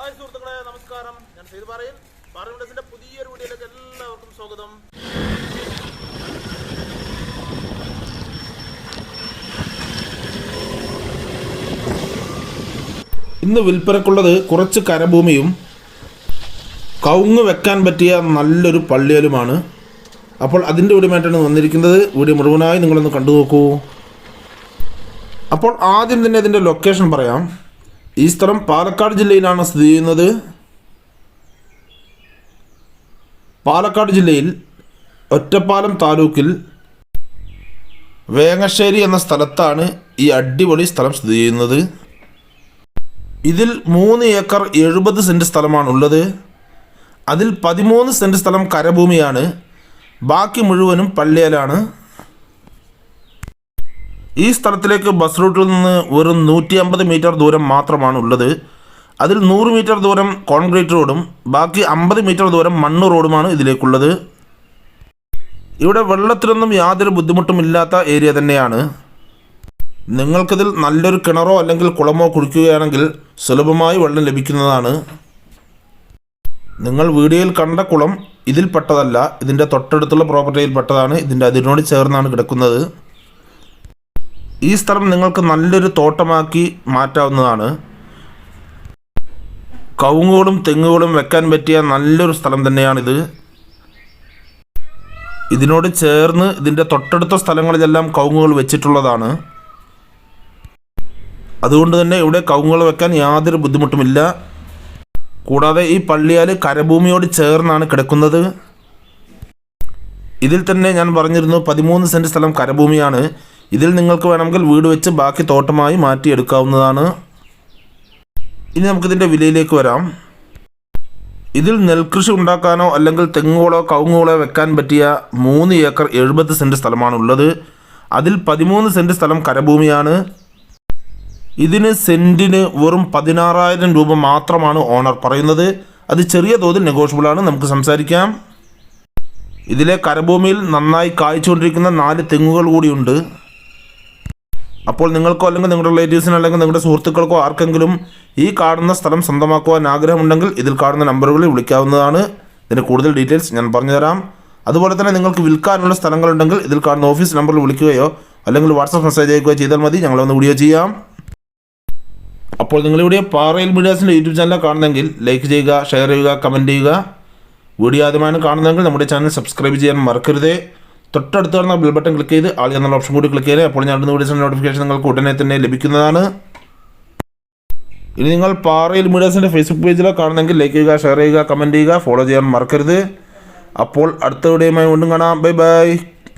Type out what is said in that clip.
Hi സുഹൃത്തുക്കളെ നമസ്കാരം. ഞാൻ സെയ്ത് പറയും പാർലമെന്റസിന്റെ പുതിയൊരു വീഡിയോയിലേക്ക് എല്ലാവർക്കും സ്വാഗതം. ഇന്ന് വിൽപ്പനക്കുള്ളത് കുറച്ച് കരഭൂമിയും കവുങ്ങ് വെക്കാൻ പറ്റിയ നല്ലൊരു പള്ളിയലുമാണ്. അപ്പോൾ അതിന്റെ വീടുമായിട്ടാണ് വന്നിരിക്കുന്നത്. വീഡിയോ മുഴുവനായി നിങ്ങളൊന്ന് കണ്ടു നോക്കൂ. അപ്പോൾ ആദ്യം തന്നെ ഇതിന്റെ ലൊക്കേഷൻ പറയാം. ഈ സ്ഥലം പാലക്കാട് ജില്ലയിലാണ് സ്ഥിതി ചെയ്യുന്നത്. പാലക്കാട് ജില്ലയിൽ ഒറ്റപ്പാലം താലൂക്കിൽ വേങ്ങശ്ശേരി എന്ന സ്ഥലത്താണ് ഈ അടിപൊളി സ്ഥലം സ്ഥിതി ചെയ്യുന്നത്. ഇതിൽ മൂന്ന് ഏക്കർ എഴുപത് സെന്റ് സ്ഥലമാണുള്ളത്. അതിൽ പതിമൂന്ന് സെന്റ് സ്ഥലം കരഭൂമിയാണ്. ബാക്കി മുഴുവനും പള്ളിയലാണ്. ഈ സ്ഥലത്തിലേക്ക് ബസ് റൂട്ടിൽ നിന്ന് വെറും നൂറ്റി അമ്പത് മീറ്റർ ദൂരം മാത്രമാണ് ഉള്ളത് അതിൽ നൂറ് മീറ്റർ ദൂരം കോൺക്രീറ്റ് റോഡും ബാക്കി അമ്പത് മീറ്റർ ദൂരം മണ്ണ് റോഡുമാണ് ഇതിലേക്കുള്ളത്. ഇവിടെ വെള്ളത്തിനൊന്നും യാതൊരു ബുദ്ധിമുട്ടും ഇല്ലാത്ത ഏരിയ തന്നെയാണ്. നിങ്ങൾക്കിതിൽ നല്ലൊരു കിണറോ അല്ലെങ്കിൽ കുളമോ കുടിക്കുകയാണെങ്കിൽ സുലഭമായി വെള്ളം ലഭിക്കുന്നതാണ്. നിങ്ങൾ വീഡിയോയിൽ കണ്ട കുളം ഇതിൽപ്പെട്ടതല്ല ഇതിന്റെ തൊട്ടടുത്തുള്ള പ്രോപ്പർട്ടിയിൽപ്പെട്ടതാണ് ഇതിന്റെ അതിനോട് ചേർന്നാണ് കിടക്കുന്നത്. ഈ സ്ഥലം നിങ്ങൾക്ക് നല്ലൊരു തോട്ടമാക്കി മാറ്റാവുന്നതാണ്. കവുങ്ങുകളും തെങ്ങുകളും വെക്കാൻ പറ്റിയ നല്ലൊരു സ്ഥലം തന്നെയാണിത്. ഇതിനോട് ചേർന്ന് ഇതിന്റെ തൊട്ടടുത്ത സ്ഥലങ്ങളിലെല്ലാം കവുങ്ങുകൾ വെച്ചിട്ടുള്ളതാണ്. അതുകൊണ്ട് തന്നെ ഇവിടെ കവുങ്ങുകൾ വെക്കാൻ യാതൊരു ബുദ്ധിമുട്ടുമില്ല. കൂടാതെ ഈ പള്ളിയാൽ കരഭൂമിയോട് ചേർന്നാണ് കിടക്കുന്നത്. ഇതിൽ തന്നെ ഞാൻ പറഞ്ഞിരുന്നു പതിമൂന്ന് സെന്റ് സ്ഥലം കരഭൂമിയാണ്. ഇതിൽ നിങ്ങൾക്ക് വേണമെങ്കിൽ വീട് വെച്ച് ബാക്കി തോട്ടമായി മാറ്റിയെടുക്കാവുന്നതാണ്. ഇനി നമുക്കിതിന്റെ വിലയിലേക്ക് വരാം. ഇതിൽ നെൽകൃഷി ഉണ്ടാക്കാനോ അല്ലെങ്കിൽ തെങ്ങുകളോ കവുങ്ങുകളോ വെക്കാൻ പറ്റിയ മൂന്ന് ഏക്കർ എഴുപത് സെന്റ് സ്ഥലമാണുള്ളത്. അതിൽ പതിമൂന്ന് സെന്റ് സ്ഥലം കരഭൂമിയാണ്. ഇതിന് സെന്റിന് വെറും പതിനാറായിരം രൂപ മാത്രമാണ് ഓണർ പറയുന്നത്. അത് ചെറിയ തോതിൽ നെഗോഷ്യബിൾ ആണ്. നമുക്ക് സംസാരിക്കാം. ഇതിലെ കരഭൂമിയിൽ നന്നായി കായ്ച്ചുകൊണ്ടിരിക്കുന്ന നാല് തെങ്ങുകൾ കൂടിയുണ്ട്. അപ്പോൾ നിങ്ങൾക്കോ അല്ലെങ്കിൽ നിങ്ങളുടെ റിലേറ്റീവ്സിനോ അല്ലെങ്കിൽ നിങ്ങളുടെ സുഹൃത്തുക്കൾക്കോ ആർക്കെങ്കിലും ഈ കാണുന്ന സ്ഥലം സ്വന്തമാക്കുവാൻ ആഗ്രഹമുണ്ടെങ്കിൽ ഇതിൽ കാണുന്ന നമ്പറുകളിൽ വിളിക്കാവുന്നതാണ്. ഇതിന്റെ കൂടുതൽ ഡീറ്റെയിൽസ് ഞാൻ പറഞ്ഞുതരാം. അതുപോലെ തന്നെ നിങ്ങൾക്ക് വിൽക്കാനുള്ള സ്ഥലങ്ങളുണ്ടെങ്കിൽ ഇതിൽ കാണുന്ന ഓഫീസ് നമ്പറിൽ വിളിക്കുകയോ അല്ലെങ്കിൽ വാട്സപ്പ് മെസ്സേജ് അയക്കുകയോ ചെയ്താൽ മതി. ഞങ്ങളൊന്ന് വീഡിയോ ചെയ്യാം. അപ്പോൾ നിങ്ങളിവിടെ പാറയിൽ മീഡിയാസിന്റെ യൂട്യൂബ് ചാനൽ കാണുന്നെങ്കിൽ ലൈക്ക് ചെയ്യുക ഷെയർ ചെയ്യുക കമന്റ് ചെയ്യുക. വീഡിയോ ആദ്യമാണ് കാണുന്നതെങ്കിൽ നമ്മുടെ ചാനൽ സബ്സ്ക്രൈബ് ചെയ്യാൻ മറക്കരുത്. തൊട്ടടുത്ത് കാണുന്ന ബിൽ ബട്ടൺ ക്ലിക്ക് ചെയ്ത് ആൾ എന്നുള്ള ഓപ്ഷൻ കൂടി ക്ലിക്ക് ചെയ്ത് അപ്പോൾ ഞാൻ വീഡിയോസിന്റെ നോട്ടിഫിക്കേഷൻ നിങ്ങൾക്ക് ഉടനെ തന്നെ ലഭിക്കുന്നതാണ്. ഇനി നിങ്ങൾ പാറയിൽ മീഡിയാസിന്റെ ഫേസ്ബുക്ക് പേജിലോ കാണുന്നെങ്കിൽ ലൈക്ക് ചെയ്യുക ഷെയർ ചെയ്യുക കമന്റ് ചെയ്യുക ഫോളോ ചെയ്യാൻ മറക്കരുത്. അപ്പോൾ അടുത്ത വീഡിയോയുമായി വീണ്ടും കാണാം. Bye bye